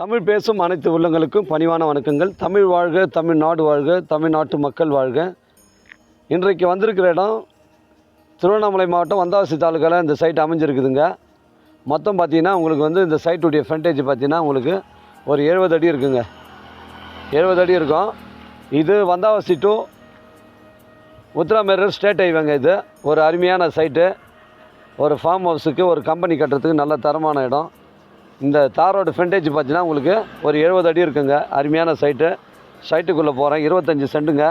தமிழ் பேசும் அனைத்து உள்ளங்களுக்கும் பணிவான வணக்கங்கள். தமிழ் வாழ்க தமிழ்நாடு வாழ்க தமிழ்நாட்டு மக்கள் வாழ்க. இன்றைக்கு வந்திருக்கிற இடம் திருவண்ணாமலை மாவட்டம் வந்தாசி தாலுக்காவில் இந்த சைட் அமைஞ்சிருக்குதுங்க. மொத்தம் பார்த்தீங்கன்னா உங்களுக்கு வந்து இந்த சைட்டுடைய ஃப்ரண்டேஜ் பார்த்தீங்கன்னா உங்களுக்கு ஒரு எழுபது அடி இருக்குங்க. எழுபது அடி இருக்கும். இது வந்தாவாசி டு உத்தராமேரூர் ஸ்டேட் ஹைவேங்க இது. ஒரு அருமையான சைட்டு ஒரு ஃபார்ம் ஹவுஸுக்கு ஒரு கம்பெனி கட்டுறதுக்கு நல்ல தரமான இடம். இந்த தாரோட ஃப்ரண்டேஜ் பார்த்தீங்கன்னா உங்களுக்கு ஒரு எழுபது அடி இருக்குங்க. அருமையான சைட்டு சைட்டுக்குள்ளே போகிறேன் இருபத்தஞ்சி சென்ட்டுங்க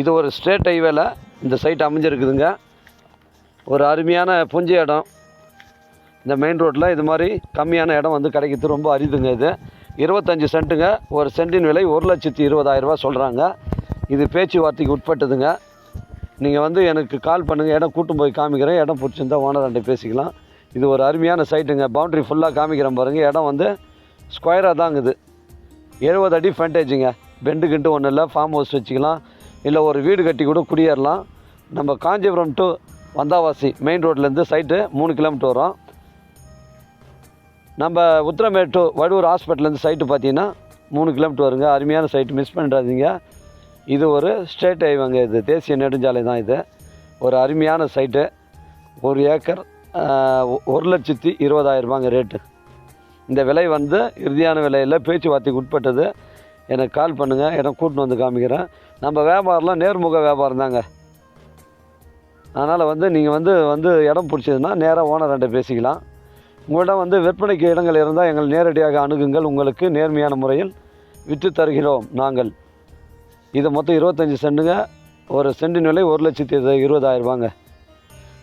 இது ஒரு ஸ்ட்ரேட் ஹைவேல இந்த சைட் அமைஞ்சிருக்குதுங்க. ஒரு அருமையான புஞ்ச இடம். இந்த மெயின் ரோட்டில் இது மாதிரி கம்மியான இடம் வந்து கிடைக்கிறது ரொம்ப அரிதுங்க இது. இருபத்தஞ்சி சென்ட்டுங்க ஒரு சென்ட்டின் விலை ஒரு லட்சத்தி இருபதாயிரரூபா சொல்கிறாங்க இது பேச்சுவார்த்தைக்கு உட்பட்டதுங்க. நீங்கள் வந்து எனக்கு கால் பண்ணுங்கள் இடம் கூட்டும் போய் காமிக்கிறேன். இடம் பிடிச்சிருந்தா ரெண்டு பேசிக்கலாம். இது ஒரு அருமையான சைட்டுங்க பவுண்ட்ரி ஃபுல்லாக காமிக்கிறேன் பாருங்கள் இடம் வந்து ஸ்கொயராக தாங்குது. எழுபது அடி ஃப்ரண்டேஜுங்க பெண்டு கிண்டு ஒன்றும் இல்லை. ஃபார்ம் ஹவுஸ் வச்சுக்கலாம். இல்லை ஒரு வீடு கட்டி கூட குடியேறலாம். நம்ம காஞ்சிபுரம் டு வந்தாவாசி மெயின் ரோட்லேருந்து சைட்டு மூணு கிலோமீட்டர் வரும். நம்ம உத்தரமேட்டு வடூர் ஹாஸ்பிட்டல்லேருந்து சைட்டு பார்த்தீங்கன்னா மூணு கிலோமீட்டர் வருங்க. அருமையான சைட்டு மிஸ் பண்ணிடாதீங்க. இது ஒரு ஸ்டேட் ஹைவேங்க இது தேசிய நெடுஞ்சாலை தான் இது. ஒரு அருமையான சைட்டு ஒரு ஏக்கர் ஒரு லட்சத்தி இருபதாயிரரூபாங்க ரேட்டு. இந்த விலை வந்து இறுதியான விலையில் பேச்சுவார்த்தைக்கு உட்பட்டது. எனக்கு கால் பண்ணுங்கள் எனக்கு கூட்டின்னு வந்து காமிக்கிறேன். நம்ம வியாபாரம்லாம் நேர்முக வியாபாரம் தாங்க. அதனால் வந்து நீங்கள் வந்து வந்து இடம் பிடிச்சதுன்னா நேராக ஓனர்கிட்ட பேசிக்கலாம். உங்களிடம் வந்து விற்பனைக்கு இடங்கள் இருந்தால் எங்கள் நேரடியாக அணுகுங்கள். உங்களுக்கு நேர்மையான முறையில் விற்று தருகிறோம் நாங்கள். இது மொத்தம் இருபத்தஞ்சி சென்ட்டுங்க ஒரு சென்டின் விலை ஒரு லட்சத்தி இருபதாயிரரூபாங்க